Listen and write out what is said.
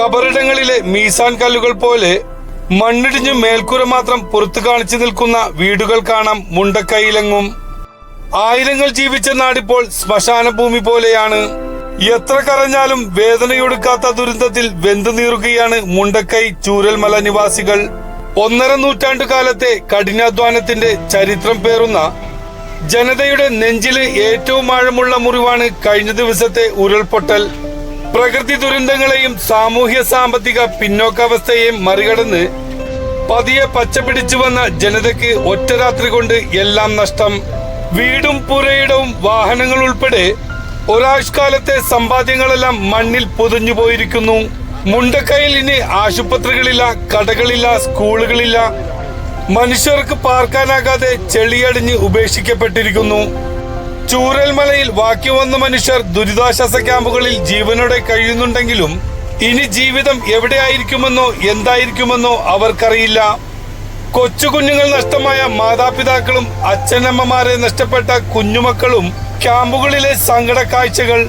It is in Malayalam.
കബറിടങ്ങളിലെ മീസാൻ കല്ലുകൾ പോലെ മണ്ണിടിഞ്ഞ് മേൽക്കൂര മാത്രം പുറത്തു കാണിച്ചു നിൽക്കുന്ന വീടുകൾ കാണാം മുണ്ടക്കൈയിലെങ്ങും ആയിരങ്ങൾ ജീവിച്ച നാടിപ്പോൾ ശ്മശാന ഭൂമി പോലെയാണ്. എത്ര കരഞ്ഞാലും വേദനയൊടുക്കാത്ത ദുരന്തത്തിൽ വെന്തു നീറുകയാണ് മുണ്ടക്കൈ ചൂരൽമല നിവാസികൾ. ഒന്നര നൂറ്റാണ്ടു കാലത്തെ കഠിനാധ്വാനത്തിന്റെ ചരിത്രം പേറുന്ന ജനതയുടെ നെഞ്ചിലെ ഏറ്റവും ആഴമുള്ള മുറിവാണ് കഴിഞ്ഞ ദിവസത്തെ ഉരുൾപൊട്ടൽ. പ്രകൃതി ദുരന്തങ്ങളെയും സാമൂഹ്യ സാമ്പത്തിക പിന്നോക്കാവസ്ഥയെയും മറികടന്ന് പതിയെ പച്ചപിടിച്ചു വന്ന ജനതയ്ക്ക് ഒറ്റ രാത്രി കൊണ്ട് എല്ലാം നഷ്ടം. വീടും പുരയിടവും വാഹനങ്ങൾ ഉൾപ്പെടെ ഒരാഴ്ചക്കാലത്തെ സമ്പാദ്യങ്ങളെല്ലാം മണ്ണിൽ പൊതിഞ്ഞു പോയിരിക്കുന്നു. മുണ്ടക്കയിൽ ഇനി ആശുപത്രികളില്ല കടകളില്ല സ്കൂളുകളില്ല. മനുഷ്യർക്ക് പാർക്കാനാകാതെ ചെളിയടിഞ്ഞ് ഉപേക്ഷിക്കപ്പെട്ടിരിക്കുന്നു. ചൂരൽമലയിൽ ബാക്കി വന്ന മനുഷ്യർ ദുരിതാശ്വാസ ക്യാമ്പുകളിൽ ജീവനോടെ കഴിയുന്നുണ്ടെങ്കിലും ഇനി ജീവിതം എവിടെയായിരിക്കുമെന്നോ എന്തായിരിക്കുമെന്നോ അവർക്കറിയില്ല. കൊച്ചുകുഞ്ഞുങ്ങൾ നഷ്ടമായ മാതാപിതാക്കളും അച്ഛനമ്മമാരെ നഷ്ടപ്പെട്ട കുഞ്ഞുമക്കളും ക്യാമ്പുകളിലെ സങ്കട കാഴ്ചകൾ